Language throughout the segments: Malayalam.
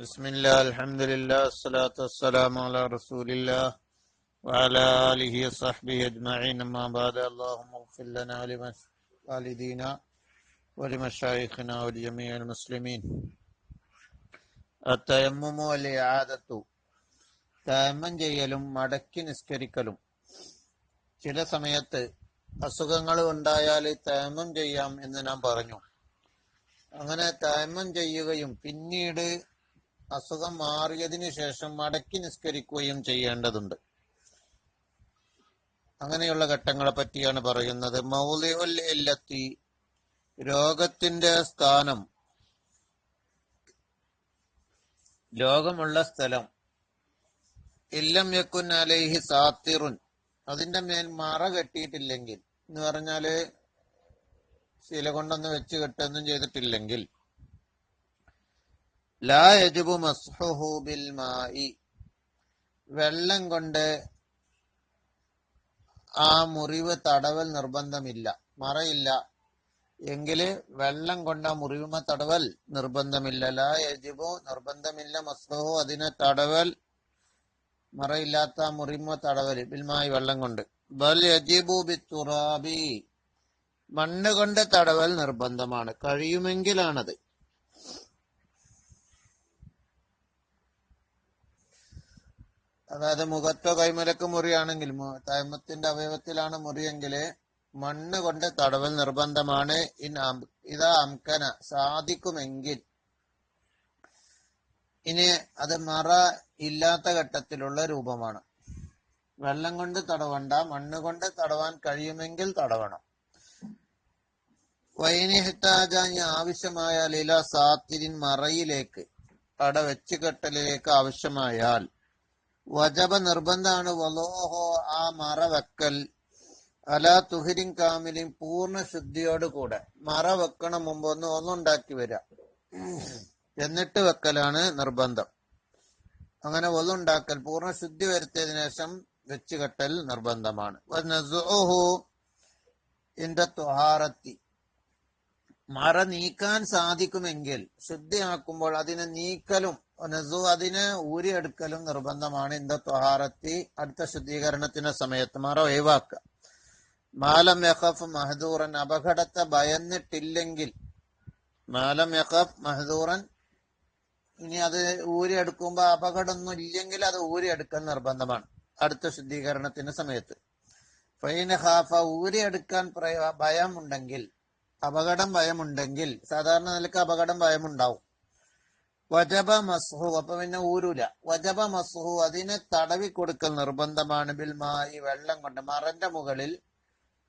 بسم الله الحمد لله الصلاة والسلام على رسول الله وعلى آله وصحبه أجمعين أما بعد اللهم اغفر لنا ولوالدينا ولمشايخنا ولجميع المسلمين التيمم والإعادة തയമ്മം ചെയ്യലും മടക്കി നിസ്കരിക്കലും ചില സമയത്ത് അസുഖങ്ങൾ ഉണ്ടായാൽ തയമ്മം ചെയ്യാം എന്ന് നാം പറഞ്ഞു അങ്ങനെ തയമ്മം ചെയ്യുകയും പിന്നീട് അസുഖം മാറിയതിനു ശേഷം മടക്കി നിസ്കരിക്കുകയും ചെയ്യേണ്ടതുണ്ട്. അങ്ങനെയുള്ള ഘട്ടങ്ങളെ പറ്റിയാണ് പറയുന്നത്. മൗലിഉൽ ഇല്ലത്തി രോഗത്തിന്റെ സ്ഥാനം രോഗമുള്ള സ്ഥലം ഇല്ലം യക്കുൻ അലൈഹി സാത്തിറുൻ അതിന്റെ മേൽ മറ കെട്ടിയിട്ടില്ലെങ്കിൽ എന്ന് പറഞ്ഞാൽ ശീല കൊണ്ടൊന്ന് വെച്ച് കെട്ടൊന്നും ചെയ്തിട്ടില്ലെങ്കിൽ വെള്ളം കൊണ്ട് ആ മുറിവ് തടവൽ നിർബന്ധമില്ല. മറയില്ല. എങ്കിൽ വെള്ളം കൊണ്ട് ആ മുറിവുമ തടവൽ നിർബന്ധമില്ല. ലാ യജിബു നിർബന്ധമില്ല മസ്ഹുഹു അതിനെ തടവൽ മറയില്ലാത്ത മുറിമ തടവൽ ബിൽമായി വെള്ളം കൊണ്ട്. ബൽ യജിബു ബിത്തുറാബി മണ്ണ് കൊണ്ട് തടവൽ നിർബന്ധമാണ്. കഴിയുമെങ്കിലാണത്. അതായത് മുഖത്തോ കൈമലക്ക് മുറിയാണെങ്കിൽ തൈമത്തിന്റെ അവയവത്തിലാണ് മുറിയെങ്കിൽ മണ്ണ് കൊണ്ട് തടവൽ നിർബന്ധമാണ്. ഇൻ ഇതാ അംകന സാധിക്കുമെങ്കിൽ. ഇനി അത് മറ ഇല്ലാത്ത ഘട്ടത്തിലുള്ള രൂപമാണ്. വെള്ളം കൊണ്ട് തടവണ്ട മണ്ണ് കൊണ്ട് തടവാൻ കഴിയുമെങ്കിൽ തടവണം. വൈനിഹിത്താജാഞ്ഞ ആവശ്യമായാൽ ഇല സാത്തിരിൻ മറയിലേക്ക് അട വെച്ചുകെട്ടലിലേക്ക് ആവശ്യമായാൽ വജബ നിർബന്ധമാണ് വലോഹോ ആ മറ വെക്കൽ അല തുഹിരിൻ കാമിലിൻ പൂർണ ശുദ്ധിയോട് കൂടെ. മറ വെക്കണ മുമ്പ് ഒന്ന് ഒന്നുണ്ടാക്കി വരാം. എന്നിട്ട് വെക്കലാണ് നിർബന്ധം. അങ്ങനെ ഒന്നുണ്ടാക്കൽ പൂർണ ശുദ്ധി വരുത്തിയതിനു ശേഷം വെച്ച് കെട്ടൽ നിർബന്ധമാണ് മറ നീക്കാൻ സാധിക്കുമെങ്കിൽ ശുദ്ധിയാക്കുമ്പോൾ അതിനെ നീക്കലും നസു അതിനെ ഊരിയെടുക്കലും നിർബന്ധമാണ്. ഇന്ത ത്വഹാറത്തി അടുത്ത ശുദ്ധീകരണത്തിന്റെ സമയത്ത് മറ ഒഴിവാക്കുക. മാലം യഖഫ് മഹദൂറൻ അപകടത്തെ ഭയന്നിട്ടില്ലെങ്കിൽ മാലം യഖഫ് മഹദൂറൻ ഇനി അത് ഊരിയെടുക്കുമ്പോ അപകടമൊന്നും ഇല്ലെങ്കിൽ അത് ഊരിയെടുക്കൽ നിർബന്ധമാണ്. അടുത്ത ശുദ്ധീകരണത്തിന്റെ സമയത്ത്. ഫൈന ഹാഫ ഊരിയെടുക്കാൻ ഭയമുണ്ടെങ്കിൽ അപകടം ഭയമുണ്ടെങ്കിൽ സാധാരണ നിലയ്ക്ക് അപകടം ഭയമുണ്ടാവും. വജബ മസ്ഹു അപ്പൊ പിന്നെ ഊരൂല. വജബ മസ്ഹു അതിനെ തടവി കൊടുക്കൽ നിർബന്ധമാണ്. ബിൽമായി വെള്ളം കൊണ്ട് മറന്റെ മുകളിൽ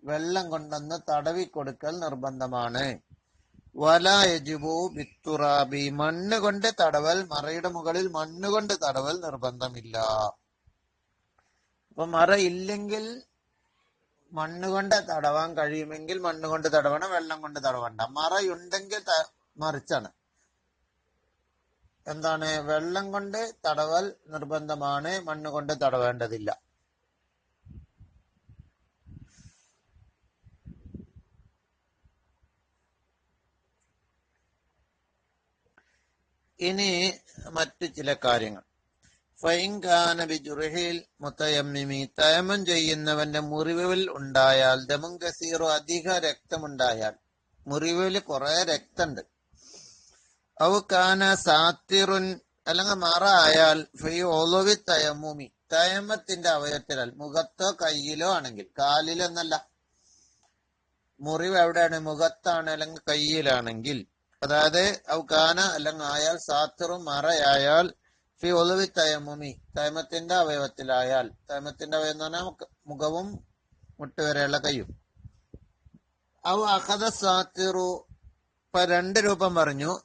വെള്ളം കൊണ്ടൊന്ന് തടവി കൊടുക്കൽ നിർബന്ധമാണ്. വല യജുബു ബിത്തുറാബി മണ്ണ് കൊണ്ട് തടവൽ മറയുടെ മുകളിൽ മണ്ണ് കൊണ്ട് തടവൽ നിർബന്ധമില്ല. അപ്പൊ മറ ഇല്ലെങ്കിൽ മണ്ണ് കൊണ്ട് തടവാൻ കഴിയുമെങ്കിൽ മണ്ണ് കൊണ്ട് തടവണം വെള്ളം കൊണ്ട് തടവണ്ട. മറയുണ്ടെങ്കിൽ മറിച്ചാണ്. എന്താണ്? വെള്ളം കൊണ്ട് തടവൽ നിർബന്ധമാണ്. മണ്ണ് കൊണ്ട് തടവേണ്ടതില്ല. ഇനി മറ്റു ചില കാര്യങ്ങൾ. ഫൈൻഖാന ജുറഹിൽ മുത്തയമ്മിമി. തയമം ചെയ്യുന്നവന്റെ മുറിവിൽ ഉണ്ടായാൽ ദമും കസീറോ അധിക രക്തമുണ്ടായാൽ. മുറിവിൽ കുറെ രക്തമുണ്ട്. ഔ കാന സാത്തിറുൻ അല്ലെങ്കിൽ മറ ആയാൽ ഫൈ ഒലുവി തയമൂമി. തയമത്തിന്റെ അവയവത്തിലാൽ മുഖത്തോ കയ്യിലോ ആണെങ്കിൽ കാലിലെന്നല്ല. മുറിവ് എവിടെയാണ്? മുഖത്താണ് അല്ലെങ്കിൽ കയ്യിലാണെങ്കിൽ. അതായത് ഔകാന അല്ലെങ്കിൽ ആയാൽ സാത്തിറും മറയായാൽ ഫി ഒളുവി തയമൂമി. തയമത്തിന്റെ അവയവത്തിലായാൽ തയമത്തിന്റെ അവയവം എന്ന് പറഞ്ഞാൽ മുഖവും മുട്ടുവരെയുള്ള കയ്യും. ഔ അഹദ സാത്തിറു ഇപ്പൊ രണ്ട് രൂപം പറഞ്ഞു.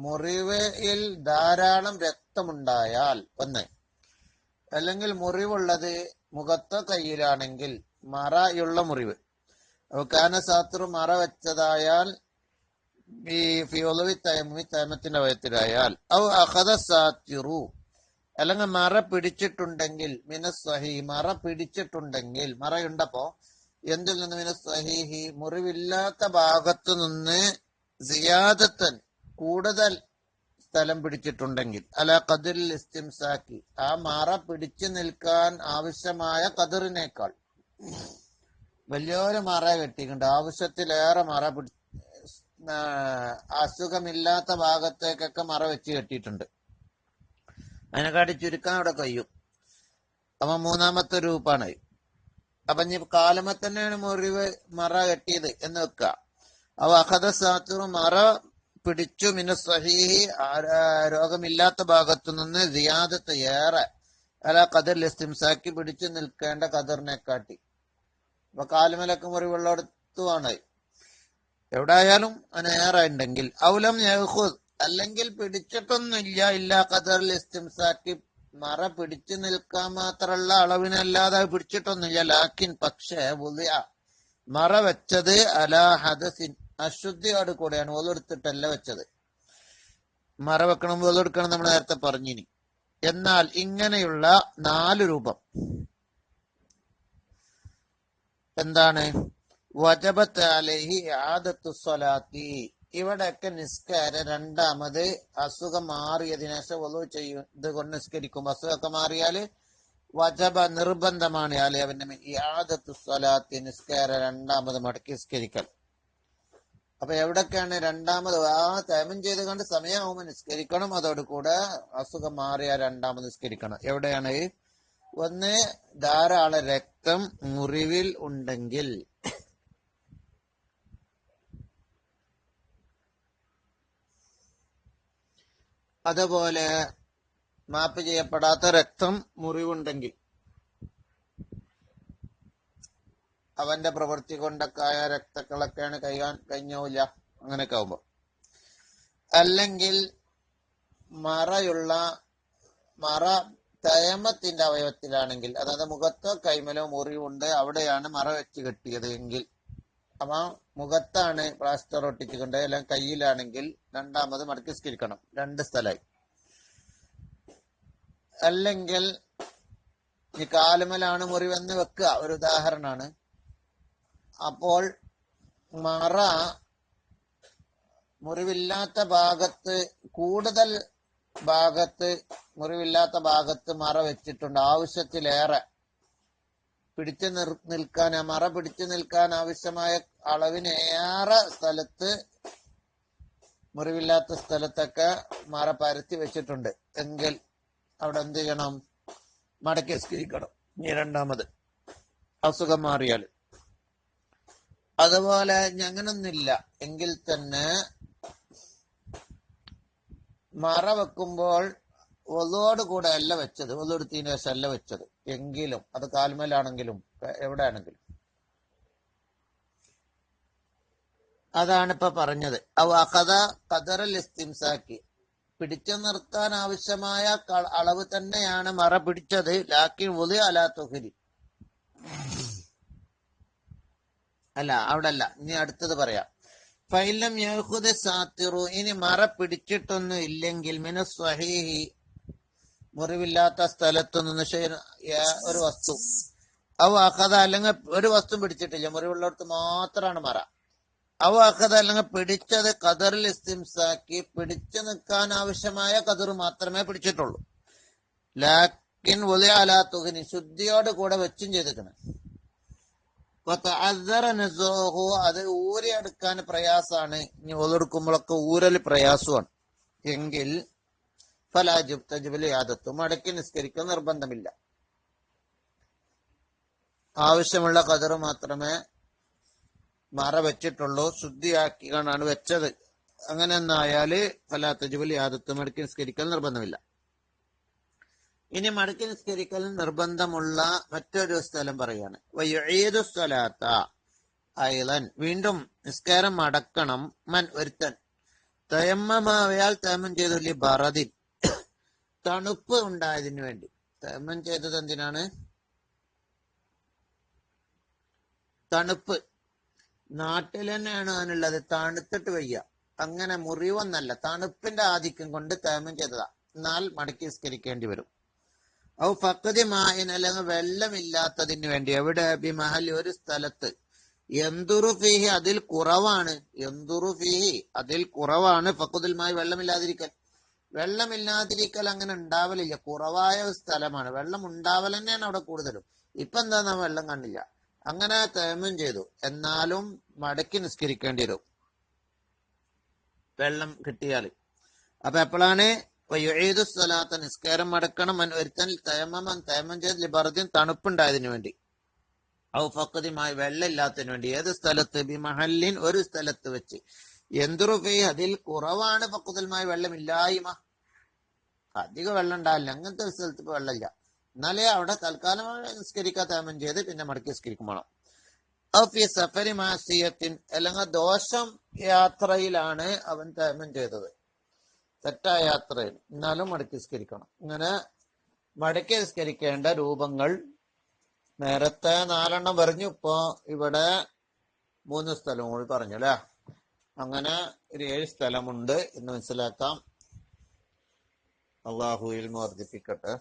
മുറിവയിൽ ധാരാളം രക്തമുണ്ടായാൽ ഒന്ന്. അല്ലെങ്കിൽ മുറിവുള്ളത് മുഖത്ത കയ്യിലാണെങ്കിൽ മറയുള്ള മുറിവ്. അവക്കാന സാത്രു മറ വെച്ചതായാൽ ഈ ഫിയോളവി തയമി തയമത്തിന്റെ വയത്തിലായാൽ ഔ അഹദ സാത്തിറു അല്ലെങ്കിൽ മറ പിടിച്ചിട്ടുണ്ടെങ്കിൽ മിനസ്വഹി മറ പിടിച്ചിട്ടുണ്ടെങ്കിൽ മറയുണ്ടപ്പോ എന്തിൽ നിന്ന് മിനസ്വഹീഹി മുറിവില്ലാത്ത ഭാഗത്തു നിന്ന് സിയാദത്തൻ കൂടുതൽ സ്ഥലം പിടിച്ചിട്ടുണ്ടെങ്കിൽ അല കതിരിൽ ഇസ്തിംസാക്കി ആ മാറ പിടിച്ചു നിൽക്കാൻ ആവശ്യമായ കതിറിനേക്കാൾ വലിയൊരു മാറ കെട്ടിയിട്ടുണ്ട്. ആവശ്യത്തിലേറെ മറ പിടി അസുഖമില്ലാത്ത ഭാഗത്തേക്കൊക്കെ മറ വെച്ച് കെട്ടിയിട്ടുണ്ട്. അതിനെക്കാട്ടി ചുരുക്കാൻ അവിടെ കഴിയും. അപ്പൊ മൂന്നാമത്തെ രൂപാണ്. അപ്പൊ ഇനി കാലമ തന്നെയാണ് മുറിവ് മറ കെട്ടിയത് എന്ന് വെക്കുക. അപ്പൊ അഹദ സാത്തുറു മറ പിടിച്ചു. മിന സഹീഹി രോഗമില്ലാത്ത ഭാഗത്തു നിന്ന് സിയാദത്ത് ഏറെ. അല കതിർ ലിസ്തിംസാക്കി പിടിച്ചു നിൽക്കേണ്ട കതിറിനെ കാട്ടി. അപ്പൊ കാലുമലക്ക് മുറിവുള്ളിടത്തുമാണ് എവിടായാലും അതിനേറെ ഉണ്ടെങ്കിൽ ഔലം അല്ലെങ്കിൽ പിടിച്ചിട്ടൊന്നുമില്ല. ഇല്ല കതറിൽ ലിസ്തിംസാക്കി മറ പിടിച്ചു നിൽക്കാൻ മാത്രമുള്ള അളവിനല്ലാതെ പിടിച്ചിട്ടൊന്നുമില്ല. ലാക്കിൻ പക്ഷേ മറ വെച്ചത് അലാ ഹദസിൻ അശുദ്ധിയോട് കൂടെയാണ് ഓലെടുത്തിട്ടല്ല വെച്ചത്. മറ വെക്കണം ഒലെടുക്കണം നമ്മൾ നേരത്തെ പറഞ്ഞിനി. എന്നാൽ ഇങ്ങനെയുള്ള നാല് രൂപം. എന്താണ്? വജബത്ത് അലഹി ആദത്തു സ്വലാത്തി. ഇവിടെയൊക്കെ നിസ്കാരം രണ്ടാമത് അസുഖം മാറിയതിനു ശേഷം ഒതു ചെയ്യും ഇത് കൊണ്ട് നിസ്കരിക്കും. അസുഖമൊക്കെ മാറിയാൽ വജബ നിർബന്ധമാണ്. അല്ലെ അവന്റെ യാദത്ത് സ്വലാത്തി നിസ്കാരം രണ്ടാമത് മടക്കി നിസ്കരിക്കൽ. അപ്പൊ എവിടൊക്കെയാണ് രണ്ടാമത്? ആ തേമം ചെയ്ത് കണ്ട് സമയമാകുമ്പോൾ നിസ്കരിക്കണം. അതോടുകൂടെ അസുഖം മാറിയ രണ്ടാമത് നിസ്കരിക്കണം. എവിടെയാണ്? ഒന്ന് ധാരാളം രക്തം മുറിവിൽ ഉണ്ടെങ്കിൽ. അതുപോലെ മാപ്പ് ചെയ്യപ്പെടാത്ത രക്തം മുറിവുണ്ടെങ്കിൽ. അവന്റെ പ്രവൃത്തി കൊണ്ടൊക്കെ ആയ രക്തക്കളൊക്കെയാണ് കഴിയാൻ കഴിഞ്ഞില്ല അങ്ങനെയൊക്കെ ആവുമ്പോ. അല്ലെങ്കിൽ മറയുള്ള മറ തയമത്തിന്റെ അവയവത്തിലാണെങ്കിൽ അതായത് മുഖത്തോ കൈമലോ മുറിവുണ്ട് അവിടെയാണ് മറ വെച്ച് കെട്ടിയത് എങ്കിൽ. അപ്പൊ മുഖത്താണ് പ്ലാസ്റ്റർ ഒട്ടിച്ചുകൊണ്ട് അല്ലെങ്കിൽ കയ്യിലാണെങ്കിൽ രണ്ടാമത് മടക്കി സ്കിരിക്കണം. രണ്ട് സ്ഥലമായി. അല്ലെങ്കിൽ ഈ കാലുമലാണ് മുറിവെന്ന് വെക്കുക. ഒരു ഉദാഹരണമാണ്. അപ്പോൾ മറ മുറിവില്ലാത്ത ഭാഗത്ത് കൂടുതൽ ഭാഗത്ത് മുറിവില്ലാത്ത ഭാഗത്ത് മറ വെച്ചിട്ടുണ്ട്. ആവശ്യത്തിലേറെ പിടിച്ചു നിർ നിൽക്കാൻ ആ മറ പിടിച്ചു നിൽക്കാൻ ആവശ്യമായ അളവിനേറെ സ്ഥലത്ത് മുറിവില്ലാത്ത സ്ഥലത്തൊക്കെ മറ പരത്തി വെച്ചിട്ടുണ്ട്. എങ്കിൽ അവിടെ എന്ത് ചെയ്യണം? മടക്കി സ്കരിക്കണം ഇനി രണ്ടാമത്. അസുഖം മാറിയാൽ അതുപോലെ ഞങ്ങനൊന്നില്ല എങ്കിൽ തന്നെ മറ വെക്കുമ്പോൾ ഒതോട് കൂടെ അല്ല വെച്ചത്. ഒതെടുത്തതിന് ശേഷം അല്ല വെച്ചത്. എങ്കിലും അത് കാൽമേലാണെങ്കിലും എവിടെ ആണെങ്കിലും അതാണ് ഇപ്പൊ പറഞ്ഞത് കഥ കതറൽ ഇസ്തിംസാക്കി. പിടിച്ചു നിർത്താൻ ആവശ്യമായ അളവ് തന്നെയാണ് മറ പിടിച്ചത്. ലാക്കി ഒലി അലാ തുഹരി. അല്ല അവിടെ അല്ല ഇനി അടുത്തത് പറയാം. ഫൈലം യഹുദ് സാത്തിറു. ഇനി മറ പിടിച്ചിട്ടൊന്നും ഇല്ലെങ്കിൽ മിന സ്വഹീഹി മുറിവില്ലാത്ത സ്ഥലത്തു നിന്ന് ഒരു വസ്തു. അവ അഹത അല്ലെങ്കിൽ ഒരു വസ്തു പിടിച്ചിട്ടില്ല. മുറിവുള്ളടത്ത് മാത്രമാണ് മറ. അവ അഹത അല്ലെങ്കിൽ പിടിച്ചത് കതറിൽ ഇസ്തിംസാക്കി പിടിച്ചു നിൽക്കാൻ ആവശ്യമായ കതിർ മാത്രമേ പിടിച്ചിട്ടുള്ളൂ. ലാക്കിൻ ഒലി അലാ തുഹനി ശുദ്ധിയോട് കൂടെ വെച്ചും ചെയ്തിരിക്കണം. അസറനസോഹു അത് ഊരെടുക്കാൻ പ്രയാസാണ്. ഇനി ഓതെടുക്കുമ്പോഴൊക്കെ ഊരൽ പ്രയാസമാണ്. എങ്കിൽ ഫലാജുബ് തജുബിൽ യാദത്തും മടക്കി നിസ്കരിക്കാൻ നിർബന്ധമില്ല. ആവശ്യമുള്ള കതിർ മാത്രമേ മറ വെച്ചിട്ടുള്ളൂ ശുദ്ധിയാക്കിയാണ് വെച്ചത്. അങ്ങനെ എന്നായാൽ ഫലാ തജുബിൽ യാദത്തും മടക്കി നിസ്കരിക്കാൻ നിർബന്ധമില്ല. ഇനി മടക്കി നിസ്കരിക്കൽ നിർബന്ധമുള്ള മറ്റൊരു സ്ഥലം പറയാണ്. വയ്യേതു സ്വലാത്ത അയലൻ വീണ്ടും നിസ്കാരം അടക്കണം മൻ ഒരുത്തൻ. തയമ്മമാവയാൽ തേമം ചെയ്തു ബറദിൻ. തണുപ്പ് ഉണ്ടായതിനു വേണ്ടി. തേമം ചെയ്തത് എന്തിനാണ്? തണുപ്പ്. നാട്ടിൽ തന്നെയാണ് അതിനുള്ളത്. തണുത്തിട്ട് വയ്യ. അങ്ങനെ മുറിവൊന്നല്ല. തണുപ്പിന്റെ ആധിക്യം കൊണ്ട് തേമം ചെയ്തതാ. എന്നാൽ മടക്കി നിസ്കരിക്കേണ്ടി വരും. ഔ ഫക്കതി മായൻ അല്ലെങ്കിൽ വെള്ളമില്ലാത്തതിന് വേണ്ടി. എവിടെ? ബിമഹൽ ഒരു സ്ഥലത്ത്. എന്തുറു ഫീഹി അതിൽ കുറവാണ്. എന്തുറു ഫീഹി അതിൽ കുറവാണ്. ഫക്കുതിൽ മായി വെള്ളമില്ലാതിരിക്കൽ. വെള്ളമില്ലാതിരിക്കൽ അങ്ങനെ ഉണ്ടാവലില്ല. കുറവായ ഒരു സ്ഥലമാണ്. വെള്ളം ഉണ്ടാവൽ തന്നെയാണ് അവിടെ കൂടുതലും. ഇപ്പൊ എന്താ നാം വെള്ളം കണ്ടില്ല. അങ്ങനെ തേമം ചെയ്തു. എന്നാലും മടക്കി നിസ്കരിക്കേണ്ടി വരും. വെള്ളം കിട്ടിയാൽ അപ്പൊ എപ്പോഴാണ്? സ്ഥലത്ത് നിസ്കാരം മടക്കണം മൻ ഒരുത്തൻ തേമം തയമം ചെയ്ത് ലിബർദ്ദീൻ തണുപ്പുണ്ടായതിനു വേണ്ടി. ഔ ഫക്കതിമായി വെള്ളമില്ലാത്തതിന് വേണ്ടി. ഏത് സ്ഥലത്ത്? ബിമഹല്ലിൻ ഒരു സ്ഥലത്ത് വെച്ച്. എന്തുറുഫി അതിൽ കുറവാണ് ഫക്കുതലുമായി വെള്ളമില്ലായ്മ. അധിക വെള്ളം ഉണ്ടാവില്ല. അങ്ങനത്തെ ഒരു സ്ഥലത്ത് ഇപ്പൊ വെള്ളമില്ല. എന്നാലേ അവിടെ തൽക്കാലം നിസ്കരിക്കാൻ തേമം ചെയ്ത് പിന്നെ മടക്കി നിസ്കരിക്കും ഔഫി സഫരി മാസിയത്തിൻ അല്ലെങ്കിൽ ദോഷം യാത്രയിലാണ് അവൻ തേമം ചെയ്തത്. തെറ്റായ യാത്രയിൽ. എന്നാലും മടക്കി സ്കരിക്കണം ഇങ്ങനെ മടക്കി സ്കരിക്കേണ്ട രൂപങ്ങൾ നേരത്തെ നാലെണ്ണം പറഞ്ഞു. ഇപ്പൊ ഇവിടെ മൂന്ന് സ്ഥലം കൂടി പറഞ്ഞു അല്ലേ? അങ്ങനെ ഒരു ഏഴ് സ്ഥലമുണ്ട് എന്ന് മനസ്സിലാക്കാം. അള്ളാഹുയിൽ വർദ്ധിപ്പിക്കട്ടെ.